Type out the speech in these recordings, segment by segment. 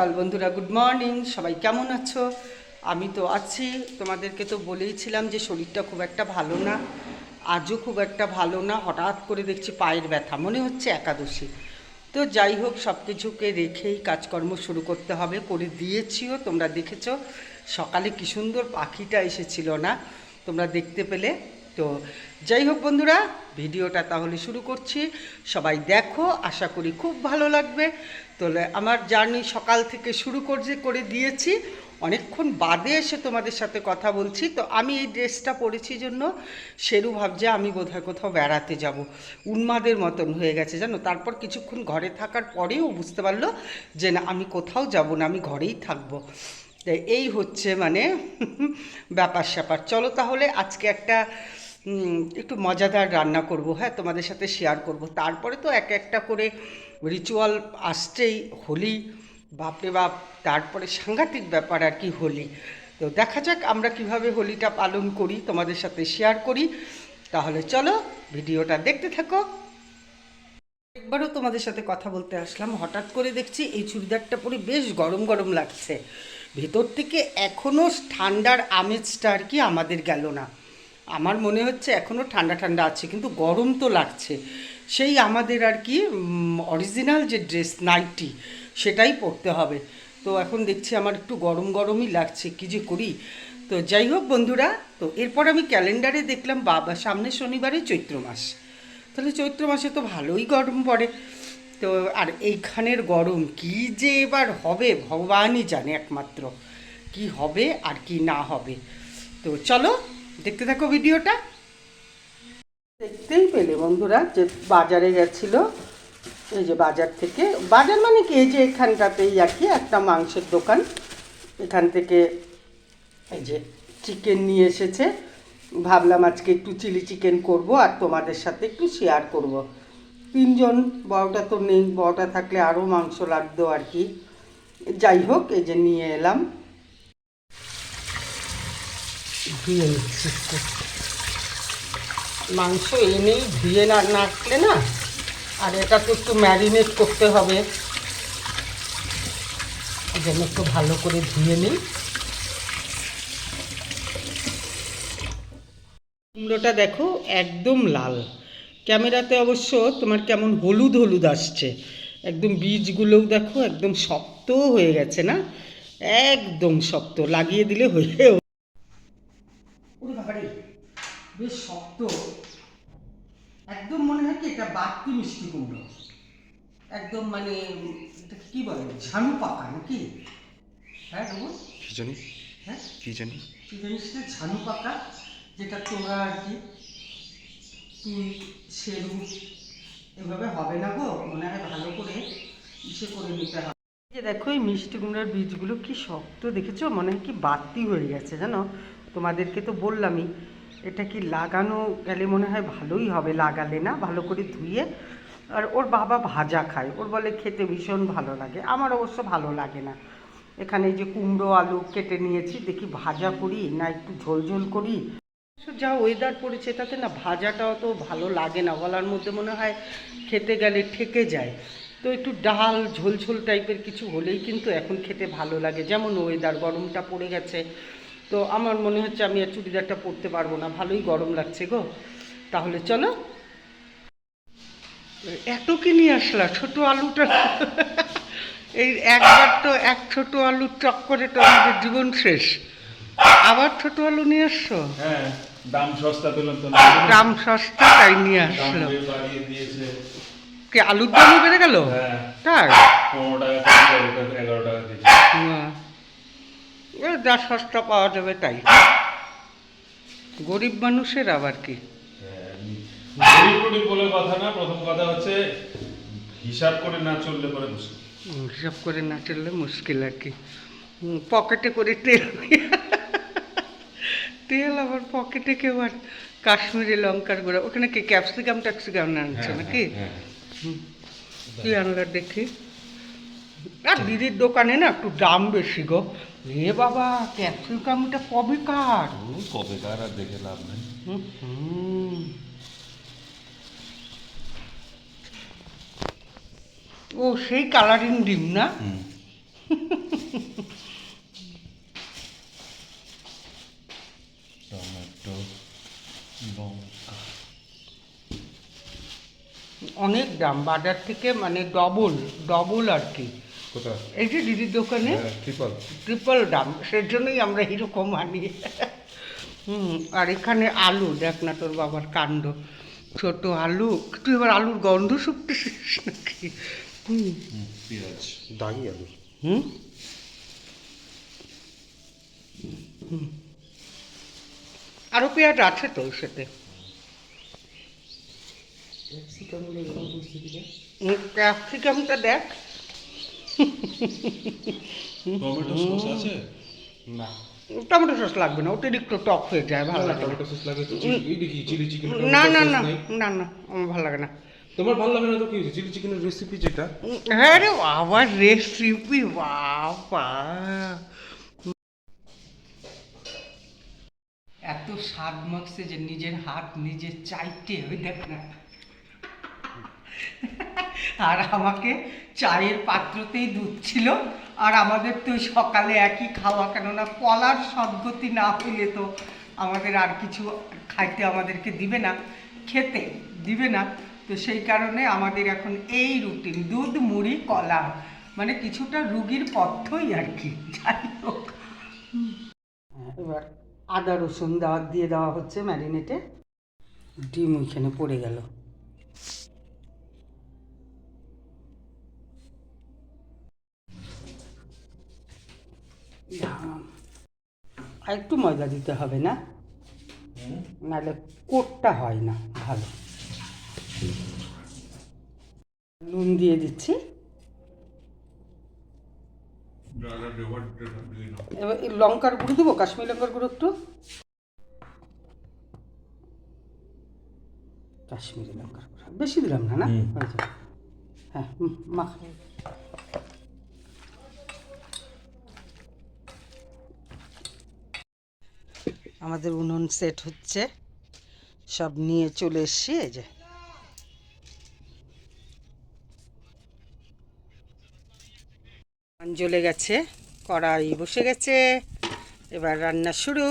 সকাল বন্ধুরা good morning সবাই কেমন আছো? আমি তো আছি, তোমাদেরকে তো বলেইছিলাম যে শরীরটা খুব একটা ভালো না, আজও খুব একটা ভালো না, হঠাৎ করে দেখছি পায়ের ব্যথা, মনে হচ্ছে একাদশী। তো যাই হোক সব কিছুকে রেখেই কাজকর্ম শুরু করতে হবে, করে দিয়েছিও, তোমরা দেখেছ, সকালে কি সুন্দর পাখিটা এসেছিল না, তোমরা দেখতে পেলে। তো যাই হোক বন্ধুরা, ভিডিওটা তাহলে শুরু করছি। সবাই দেখো, আশা করি খুব ভালো লাগবে। তাহলে আমার জার্নি সকাল থেকে শুরু করছে, করে দিয়েছি। অনেকক্ষণ বাদে এসে তোমাদের সাথে কথা বলছি। তো আমি এই ড্রেসটা পরেছি জন্য। শেরু ভাবছে আমি বোধহয় কোথাও বেড়াতে যাব। উন্মাদের মতন হয়ে গেছে, জানো? তারপর কিছুক্ষণ ঘরে থাকার পরেও বুঝতে পারল যে না, আমি কোথাও যাব না, আমি ঘরেই থাকব। তো এই হচ্ছে মানে ব্যাপার স্যাপার। চলো তাহলে আজকে একটা একটু মজাদার রান্না করব হ্যাঁ তোমাদের সাথে শেয়ার করব। তারপরে তো এক একটা করে রিচুয়াল আসছেই, হোলি, বাপরে বাপ, তারপরে সাংঘাতিক ব্যাপার আর কি হোলি। তো দেখা যাক আমরা কীভাবে হোলিটা পালন করি, তোমাদের সাথে শেয়ার করি। তাহলে চলো ভিডিওটা দেখতে থাকো। একবারও তোমাদের সাথে কথা বলতে আসলাম, হঠাৎ করে দেখছি এই চুড়িদারটা পরে বেশ গরম গরম লাগছে। ভেতর থেকে এখনও ঠান্ডার আমেজটা আর কি আমাদের গেল না। আমার মনে হচ্ছে এখনও ঠান্ডা ঠান্ডা আছে, কিন্তু গরম তো লাগছে। সেই আমাদের আর কি অরিজিনাল যে ড্রেস নাইটি সেটাই পরতে হবে। তো এখন দেখছি আমার একটু গরম গরমই লাগছে, কী যে করি? তো যাই হোক বন্ধুরা, তো এরপর আমি ক্যালেন্ডারে দেখলাম, বাবা, সামনে শনিবারে চৈত্র মাস। তাহলে চৈত্র মাসে তো ভালোই গরম পড়ে। তো আর এইখানের গরম কি যে এবার হবে, ভগবানই জানে একমাত্র। কি হবে আর কি না হবে। তো চলো, দেখতে থাকো ভিডিওটা। দেখতেই পেলে বন্ধুরা যে বাজারে গেছিল, এই যে বাজার থেকে। বাজার মানে কি? এই যে এখানটাতেই আর কি, একটা মাংসের দোকান। এখান থেকে এই যে চিকেন নিয়ে এসেছে। ভাবলাম আজকে একটু চিলি চিকেন করব আর তোমাদের সাথে একটু শেয়ার করব। তিনজন, বড়টা তো নেই, বড়টা থাকলে আরও মাংস লাগতো আর কি। যাই হোক, এই যে নিয়ে এলাম। ধুয়ে মাংস এনেই ধুয়ে না না রাখলে না, আর এটা তো একটু ম্যারিনেট করতে হবে। জন্য একটু ভালো করে ধুয়ে নিই। কুমড়োটা দেখো একদম লাল। ক্যামেরাতে অবশ্য তোমার কেমন হলুদ হলুদ আসছে। একদম বীজগুলোও দেখো একদম শক্ত হয়ে গেছে না? একদম শক্ত লাগিয়ে দিলে হয়ে বেশ শক্ত। একদম মনে হয় কি এটা বাড়তি মিষ্টি কুমড়ো। একদম মানে এটা কি বলে ঝানু পাকা নাকি? হ্যাঁ কি জানি? হ্যাঁ? কি জানি? কি জানিস ঝানু পাকা যেটা তোমরা আর কি তুই সেরু এভাবে হবে না গো? মনে ভালো করে ইসে করে নিতে হবে। যে দেখো, এই মিষ্টি কুমড়ার বীজগুলো কি শক্ত দেখেছ? মনে হয় কি বাড়তি হয়ে গেছে, জানো? তোমাদেরকে তো বললামই, এটা কি লাগানো গেলে মনে হয় ভালোই হবে, লাগালে না? ভালো করে ধুয়ে আর ওর বাবা ভাজা খায়। ওর বলে খেতে ভীষণ ভালো লাগে। আমার অবশ্য ভালো লাগে না। এখানে যে কুমড়ো আলু কেটে নিয়েছি, দেখি ভাজা করি না একটু ঝোল ঝোল করি? যা ওয়েদার পড়েছে, তাতে না ভাজাটাও তো ভালো লাগে না। গলার মধ্যে মনে হয় খেতে গেলে ঠেকে যায়। তো একটু ডাল ঝোল ঝোল টাইপের কিছু হলেই কিন্তু এখন খেতে ভালো লাগে। যেমন ওয়েদার গরমটা পড়ে গেছে। তো আমার মনে হচ্ছে আমি আর চুড়িদারটা পরতে পারব না। ভালোই গরম লাগছে গো। তাহলে চলো। এত কি নিয়ে আসলা? ছোট আলুটা? এই একবার তো এক ছোট আলুর চক্করে তো আমাদের জীবন শেষ। আবার ছোট আলু নিয়ে আসছো? হ্যাঁ। দাম সস্তা পেলাম তো দাম সস্তা তাই নিয়ে আসলো। কি আলুর দামও বেড়ে গেল? হ্যাঁ। তাই? পনেরো টাকা টাকা। এ যা সস্তা পাওয়া যাবে তাই। গরিব মানুষের আবার কি? হ্যাঁ, গরিব গরিব বলে কথা না প্রথম কথা হচ্ছে হিসাব করে না চললে পরে। হিসাব করে না চললে মুশকিল আর কি। পকেটে করে তেল তেল আবার পকেটে কেউ আর কাশ্মীরি লঙ্কার গুঁড়া ওখানে কি ক্যাপসিকাম ট্যাক্সিকাম আনছো হ্যাঁ, নাকি? হ্যাঁ, কি আনলো দেখি? আর দিদির দোকানে না একটু দাম বেশি গো। রে বাবা ক্যাপসিকামটা কবে কার? কবে কার আর দেখে লাভ নেই। ও সেই কালারিং ডিম না? হুম লঙ্কা অনেক দাম বাজার থেকে মানে ডবল ডবল আর কি। কোথায়? এই যে দিদির দোকানে? ট্রিপল ট্রিপল দাম সেজন্যই আমরা এরকম আনি। হুম আর এখানে আলু দেখ না তোর বাবার কাণ্ড। ছোট আলু তুই এবার আলুর গন্ধ শুকতেছিস নাকি? হুম। পেঁয়াজ। দাগি আলু। হুম। আরও পেঁয়াজ আছে তো ওর সাথে। ক্যাপসিকামটা দেখ। টমেটো সস আছে? না। টমেটো সস লাগবে না অতিরিক্ত টক হয়ে যায় ভালো লাগে। না। টমেটো সস লাগে চিলি চিকেন না না না না না আমার ভালো লাগে না। তোমার ভালো লাগে না তো কি চিলি চিকেনের রেসিপি যেটা? হ্যাঁ রে বাবা রেসিপি বাবা। এত স্বাদ মাখছে যে নিজের হাত নিজের চাইতে ওই দেখ না। আর আমাকে চায়ের পাত্রতেই দুধ ছিল, আর আমাদের তো সকালে একই খাওয়া, কেননা কলার সদ্গতি না হইলে তো আমাদের আর কিছু খাইতে আমাদেরকে দিবে না, খেতে দিবে না। তো সেই কারণে আমাদের এখন এই রুটিন, দুধ, মুড়ি, কলা মানে কিছুটা রুগীর পথ্যই আর কি। যাই হোক। এবার আদা রসুন দেওয়া দিয়ে দেওয়া হচ্ছে ম্যারিনেটে। ডিম ওইখানে পড়ে গেল। আর একটু ময়দা দিতে হবে না? নাহলে কোটটা হয় না ভালো। নুন দিয়ে দিচ্ছি। এবার এই লঙ্কার গুঁড়ো দেবো কাশ্মীর লঙ্কার গুঁড়ো একটু? কাশ্মীরি লঙ্কার গুঁড়ো। বেশি দিলাম না না? হ্যাঁ মাখ। আমাদের উনুন সেট হচ্ছে। সব নিয়ে চলে এসছি এই যে। জ্বলে গেছে কড়াই বসে গেছে এবার রান্না শুরু।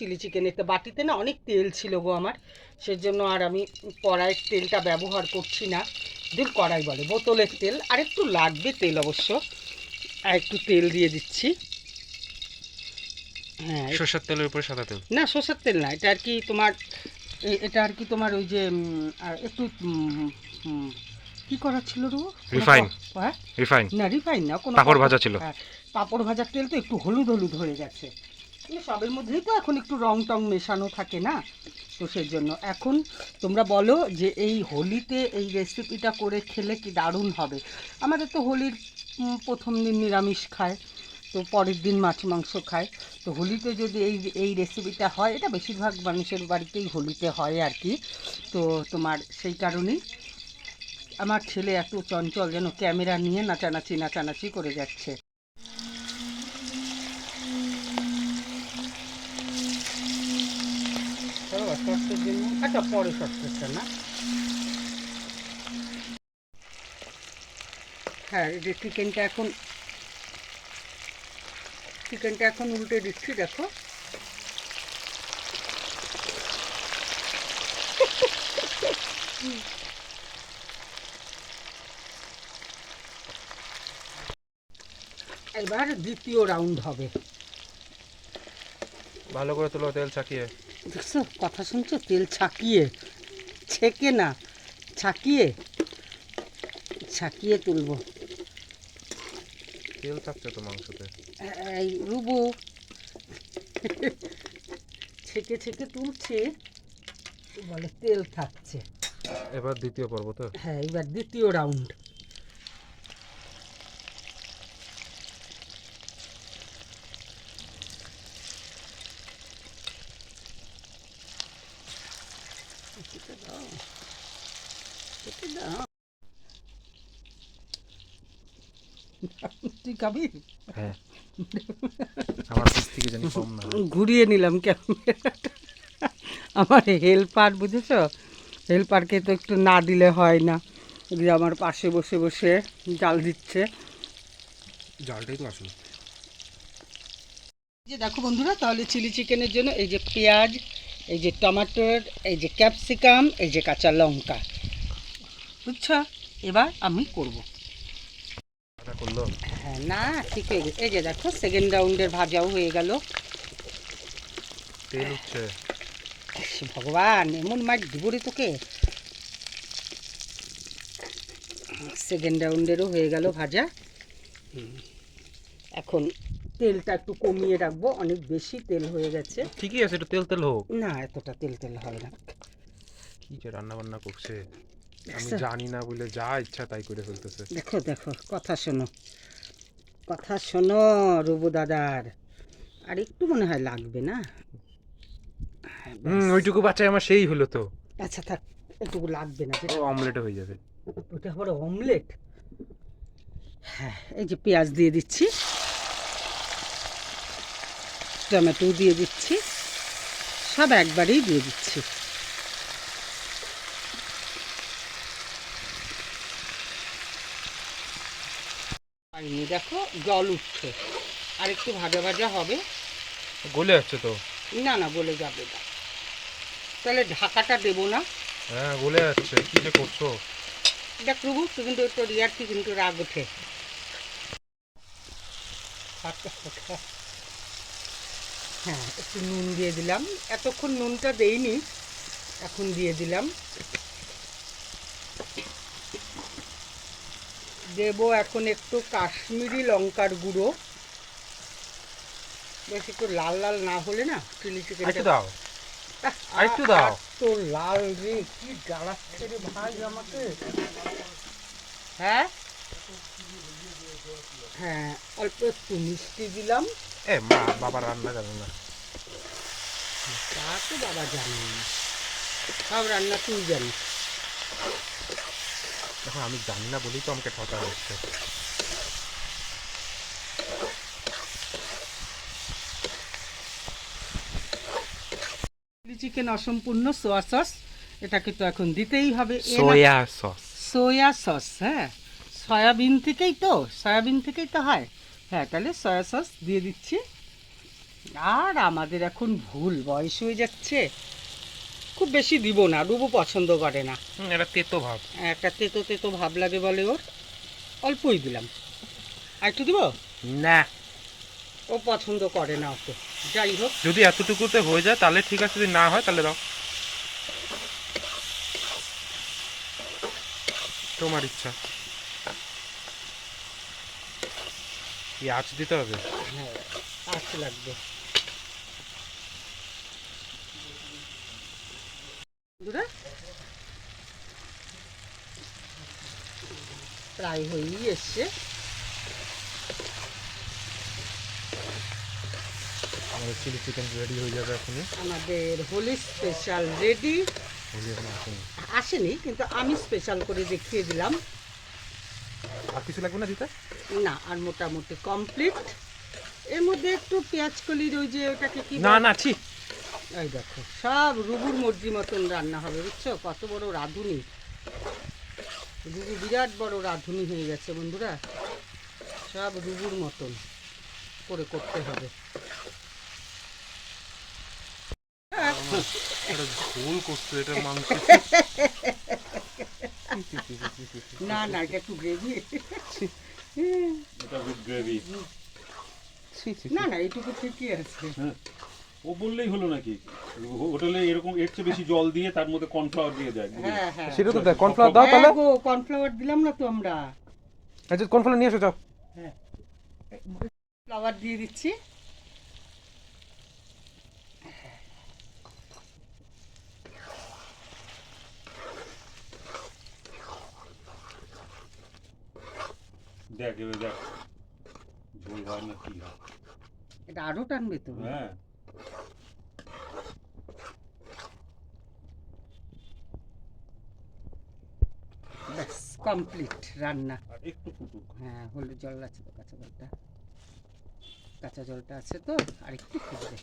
চিলি চিকেনের তো বাটিতে না অনেক তেল ছিল গো আমার। সেজন্য আর আমি কড়াইয়ের তেলটা ব্যবহার করছি না। দূর কড়াই বলে বোতলের তেল। আর একটু লাগবে তেল অবশ্য। আর একটু তেল দিয়ে দিচ্ছি। হ্যাঁ সরষের তেলের উপরে সাদা তেল? না সর্ষের তেল না। এটা আর কি তোমার এটা আর কি তোমার ওই যে একটু কি করা ছিল রু Refine. হ্যাঁ? রিফাইন না রিফাইন না কোনো পাঁপড়। ভাজা ছিল। হ্যাঁ পাঁপড় ভাজার তেল তো একটু হলুদ হলুদ হয়ে গেছে। সবের মধ্যেই তো এখন একটু রং টং মেশানো থাকে না? তো সেই জন্য এখন তোমরা বলো যে এই হোলিতে এই রেসিপিটা করে খেলে কি দারুণ হবে? আমাদের তো হোলির প্রথম দিন নিরামিষ খায়, তো পরের দিন মাছ মাংস খায়। তো হোলিতে যদি এই এই রেসিপিটা হয়, এটা বেশিরভাগ মানুষের বাড়িতেই হোলিতে হয় আর কি। তো তোমার সেই কারণেই আমার ছেলে এত চঞ্চল যেন ক্যামেরা নিয়ে নাচানাচি নাচানাচি করে যাচ্ছে। আচ্ছা পরে সসটা না? হ্যাঁ যে চিকেনটা এখন চিকেনটা এখন উল্টে দিচ্ছি, দেখো। এবার দ্বিতীয় রাউন্ড হবে। ভালো করে তোলো, তেল চাকিয়ে দেখছ? কথা শুনছো? তেল ছাকিয়ে। ছেকে না ছাকিয়ে। ছাকিয়ে তুলবো। তেল থাকছে তো মাংসতে। এই রুবু। ছেকে ছেকে তুলছে। বলে তেল থাকছে। এবার দ্বিতীয় পর্ব তো? হ্যাঁ এবার দ্বিতীয় রাউন্ড তুই খাবি হ্যাঁ। আমার দিক থেকে জানি কম না। ঘুরিয়ে নিলাম ক্যামেরাটা। আমার হেল্পার বুঝেছ? হেল্পারকে তো একটু না দিলে হয় না। যে আমার পাশে বসে বসে জাল দিচ্ছে। জালটাই তো আসলো। যে দেখো বন্ধুরা তাহলে চিলি চিকেনের জন্য এই যে পেঁয়াজ এই যে টমাটোর এই যে ক্যাপসিকাম এই যে কাঁচা লঙ্কা। বুঝছ? এবার আমি করব। করল? হ্যাঁ না ঠিক হয়ে গেছে। এই যে দেখো সেকেন্ড রাউন্ডের ভাজাও হয়ে গেল। তেল উঠছে। ভগবান এমন মাছ দিব রে তোকে। সেকেন্ড রাউন্ডেরও হয়ে গেল ভাজা। এখন তেলটা একটু কমিয়ে রাখব অনেক বেশি তেল হয়ে গেছে। ঠিকই আছে একটু তেল তেল হোক। না এতটা তেল তেল হবে না। কি যে রান্না বান্না করছে। আমি? জানি না বলে যা ইচ্ছা তাই করে ফেলতেছে। দেখো দেখো কথা শোনো। কথা শোনো রুবু দাদার। আর একটু মনে হয় লাগবে না? হ্যাঁ, হুম ওইটুকু বাচ্চায় আমার সেই হলো তো। আচ্ছা থাক এটুকু লাগবে না ও যেটা অমলেটে হয়ে যাবে। ওটা হলো অমলেট হ্যাঁ এই যে পেঁয়াজ দিয়ে দিচ্ছি। টমেটো দিয়ে দিচ্ছি। সব একবারেই দিয়ে দিচ্ছি। পাইনি। দেখো জল উঠছে। আর একটু ভাজা ভাজা হবে। গলে যাচ্ছে তো? না না বলে যাবে না। তাহলে ঢাকাটা দেবো না। হ্যাঁ গলে যাচ্ছে। কি যে করছ? দেখ প্রভু কিন্তু একটু রিয়ারটি কিন্তু রাগ ওঠে। হ্যাঁ একটু নুন দিয়ে দিলাম। এতক্ষণ নুনটা দেইনি এখন দিয়ে দিলাম। দেবো এখন একটু কাশ্মীরি লঙ্কার গুঁড়ো। বেশ একটু লাল লাল না হলে না চিলি একটু চিকেন দাও। আরেকটু দাও। তো লাল রে কি জ্বালাচ্ছে রে ভাই আমাকে? হ্যাঁ? হ্যাঁ অল্প একটু মিষ্টি দিলাম। এ মা বাবা রান্না জানে না। তা তো বাবা জানে না। সব রান্না তুই জানিস এখন আমি জানি না বলেই তো আমাকে ঠকা হচ্ছে। চিকেন অসম্পূর্ণ সোয়া সস এটাকে তো এখন দিতেই হবে। সোয়া সস সোয়া সস হ্যাঁ। সয়াবিন থেকেই তো সয়াবিন থেকেই তো হয়। হ্যাঁ তাহলে সয়া সস দিয়ে দিচ্ছি। আর আমাদের এখন ভুল বয়স হয়ে যাচ্ছে। খুব বেশি দিব না রুবু পছন্দ করে না। এটা তেতো ভাব। একটা তেতো তেতো ভাব লাগে বলে ওর অল্পই দিলাম। আর একটু দিব? না। ও পছন্দ করে না অত যাই হোক। যদি এতটুকুতে হয়ে যায় তাহলে ঠিক আছে যদি না হয় তাহলে দাও। তোমার ইচ্ছা। কি আঁচ দিতে হবে? হ্যাঁ আস্তে লাগবে। বন্ধুরা, প্রায় হয়েই এসছে। আমাদের চিলি চিকেন রেডি হয়ে যাবে এখনই। আমাদের হোলি স্পেশাল রেডি হলি এখন আসেনি। আসেনি কিন্তু আমি স্পেশাল করে দেখিয়ে দিলাম। আর কিছু লাগবে না দিতে? না আর মোটামুটি কমপ্লিট এর মধ্যে একটু পেঁয়াজ কলির ওই যে ওটাকে কি না না ছি। এই দেখো সব রুবুর মর্জি মতন রান্না হবে বুঝছ? কত বড় রাঁধুনি। রুবু বিরাট বড় রাঁধুনি হয়ে গেছে বন্ধুরা। সব রুবুর মতন করে করতে হবে। ঝোল করছ এটা মাংস। না না এটা একটু গ্রেভি এটা গ্রেভি না না এইটুকু ঠিকই আছে। ও বললেই হলো নাকি? হোটেলে এরকম এর চেয়ে বেশি জল দিয়ে তার মধ্যে কর্নফ্লাওয়ার দিয়ে দেয় হ্যাঁ হ্যাঁ। সেটা তো দেখ কর্নফ্লাওয়ার দাও তাহলে। হ্যাঁ কর্নফ্লাওয়ার দিলাম না তো আমরা। আচ্ছা কর্নফ্লাওয়ার নিয়ে এসো যাও। হ্যাঁ। ফ্লাওয়ার দিয়ে দিচ্ছি। দেখ এবার দেখ। ঝোল হয় না কি হয়? এটা আরও টানবে তো। হ্যাঁ ব্যাস কমপ্লিট রান্না। আর একটু ফুটুক। হ্যাঁ হলুদ জল আছে তো কাঁচা জলটা। কাঁচা জলটা আছে তো আর একটু ফুটবে।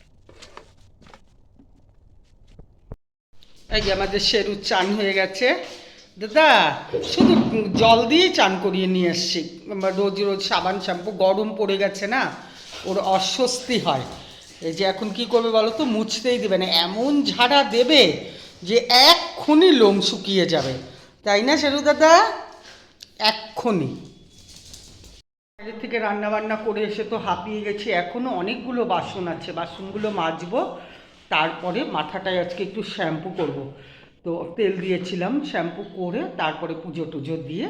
এই যে আমাদের শেরু চান হয়ে গেছে। দাদা শুধু জল দিয়ে চান করিয়ে নিয়ে আমরা রোজ রোজ সাবান শ্যাম্পু গরম পড়ে গেছে না ওর অস্বস্তি হয়। এই যে এখন কি করবে বলো তো মুছতেই দেবে না। এমন ঝাড়া দেবে যে এক্ষুনি লোম শুকিয়ে যাবে। তাই না শেরু দাদা? এক্ষুনি। বাইরে থেকে রান্না বান্না করে এসে তো হাঁপিয়ে গেছি। এখনও অনেকগুলো বাসন আছে। বাসনগুলো মাজবো। তারপরে মাথাটায় আজকে একটু শ্যাম্পু করব। তো তেল দিয়েছিলাম শ্যাম্পু করে তারপরে পুজো টুজো দিয়ে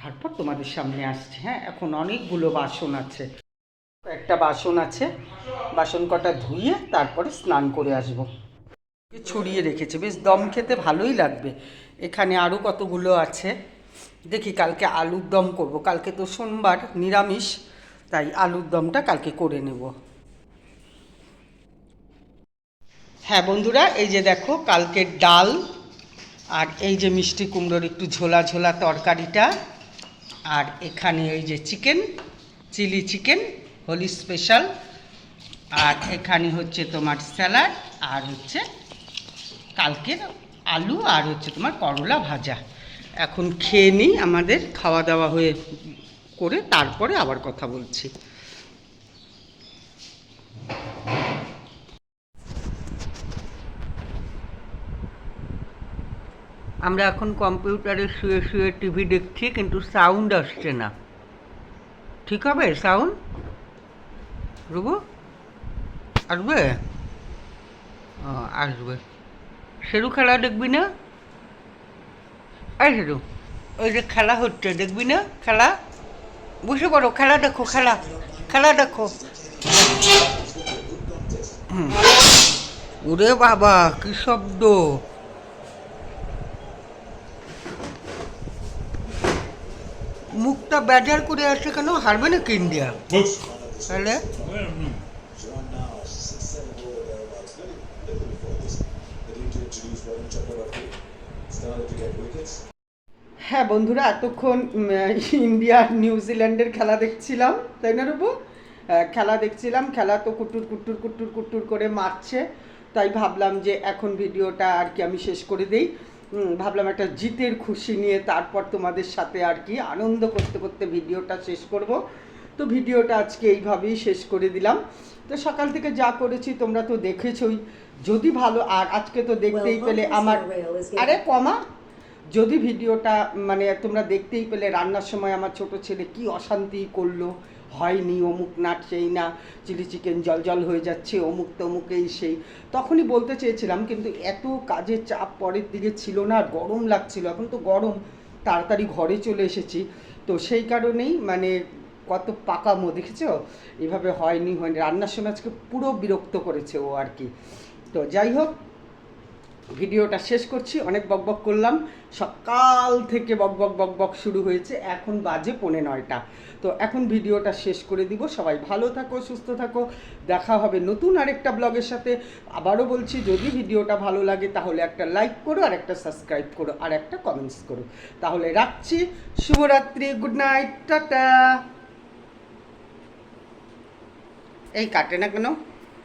তারপর তোমাদের সামনে আসছে। হ্যাঁ এখন অনেকগুলো বাসন আছে। একটা বাসন আছে। বাসন কটা ধুয়ে তারপরে স্নান করে আসব। ছড়িয়ে রেখেছে। বেশ দম খেতে ভালোই লাগবে। এখানে আরও কতগুলো আছে? দেখি কালকে আলুর দম করব। কালকে তো সোমবার, নিরামিষ, তাই আলুর দমটা কালকে করে নেব। হ্যাঁ বন্ধুরা, এই যে দেখো কালকে ডাল আর এই যে মিষ্টি কুমড়োর একটু ঝোলা ঝোলা তরকারিটা। আর এখানে এই যে chicken, chilli chicken, Holi special. আর এখানে হচ্ছে তোমার স্যালাড আর হচ্ছে কালকের আলু আর হচ্ছে তোমার করলা ভাজা। এখন খেয়ে নিই, আমাদের খাওয়া দাওয়া হয়ে করে তারপরে আবার কথা বলছি। আমরা এখন কম্পিউটারে শুয়ে শুয়ে টিভি দেখছি, কিন্তু সাউন্ড আসছে না। ঠিক হবে সাউন্ড? রুবু? আসবে? আসবে। সেরু খেলা দেখবি না? ওই যে খেলা হচ্ছে, দেখবি না? খেলা? বসে পড়ো, খেলা দেখো, খেলা। খেলা দেখো। ওরে বাবা, কি শব্দ? মুখটা বেজার করে আছে কেন? হারবে নাকি ইন্ডিয়া? তাহলে? হ্যাঁ বন্ধুরা এতক্ষণ ইন্ডিয়া আর নিউজিল্যান্ডের খেলা দেখছিলাম তাই না আহ, খেলা দেখছিলাম খেলা তো কুটুর কুটুর কুটুর কুটুর করে মারছে তাই ভাবলাম যে এখন ভিডিওটা আর কি আমি শেষ করে দেই। ভাবলাম একটা জিতের খুশি নিয়ে তারপর তোমাদের সাথে আর কি আনন্দ করতে করতে ভিডিওটা শেষ করব। তো ভিডিওটা আজকে এইভাবেই শেষ করে দিলাম। তো সকাল থেকে যা করেছি তোমরা তো দেখেছই। যদি ভালো আর আজকে তো দেখতেই পেলে আমার আরে কমা। যদি ভিডিওটা মানে তোমরা দেখতেই পেলে রান্নার সময় আমার ছোট ছেলে কি অশান্তি করল, হয়নি, অমুক নাট সেই না, চিলি চিকেন জল জল হয়ে যাচ্ছে, অমুক তমুক এই সেই। তখনই বলতে চেয়েছিলাম, কিন্তু এত কাজের চাপ পরের দিকে ছিল না, আর গরম লাগছিল, এখন তো গরম, তাড়াতাড়ি ঘরে চলে এসেছি। তো সেই কারণেই মানে কত পাকামো, দেখেছ? এভাবে হয়নি হয়নি। রান্নার সময় আজকে পুরো বিরক্ত করেছে ও আর কি। তো যাই হোক ভিডিওটা শেষ করছি, অনেক বকবক করলাম। সকাল থেকে বকবক বকবক শুরু হয়েছে, এখন বাজে পৌনে নয়টা। তো এখন ভিডিওটা শেষ করে দিব। সবাই ভালো থাকো, সুস্থ থাকো। দেখা হবে নতুন আরেকটা ব্লগের সাথে। আবারও বলছি, যদি ভিডিওটা ভালো লাগে তাহলে একটা লাইক করো আর একটা সাবস্ক্রাইব করো আর একটা কমেন্টস করো। তাহলে রাখছি, শুভরাত্রি, গুড নাইট, টাটা। এই কাটে না কেন?